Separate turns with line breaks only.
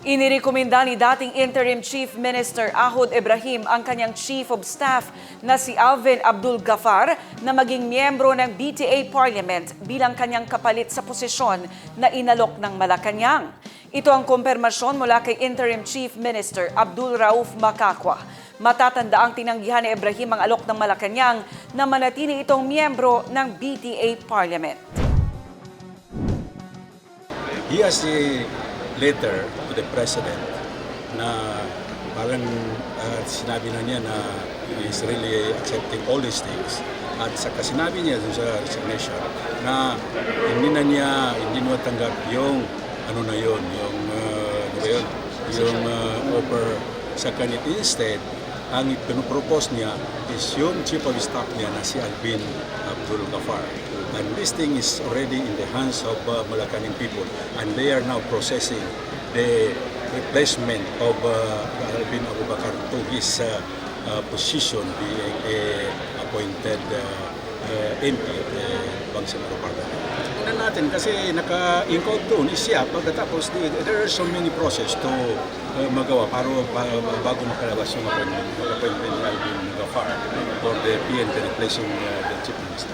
Inirekomenda ni dating Interim Chief Minister Ahod Ibrahim ang kanyang Chief of Staff na si Alvin Abdul Gafar na maging miyembro ng BTA Parliament bilang kanyang kapalit sa posisyon na inalok ng Malacanang. Ito ang kumpirmasyon mula kay Interim Chief Minister Abdul Rauf Makakwa. Matatanda ang tinanggihan ni Ibrahim ang alok ng Malacanang na manatili itong miyembro ng BTA Parliament.
He has a letter to the president na parang uh, sinabi na niya na is really accepting all these things. At saka sinabi niya sa resignation na hindi na niya, hindi niya tanggap yung ano na yun, yung, uh, yun, yung uh, offer sa kanya. Instead, ang pinupropose niya is yung chief of staff niya na si Alvin Abdul Gafar. And this thing is already in the hands of uh, Malacaning people and they are now processing the replacement of uh, Alvin Abubakar to his uh, uh, position being a appointed uh, uh, MP of the Bangsamoro Parliament. Tingnan natin kasi naka-incode doon is siya pagkatapos there are so many process to uh, magawa para ba- bago makalabas yung appointment appointment ni Alvin Gafar for the PNP replacing uh, the the chief minister.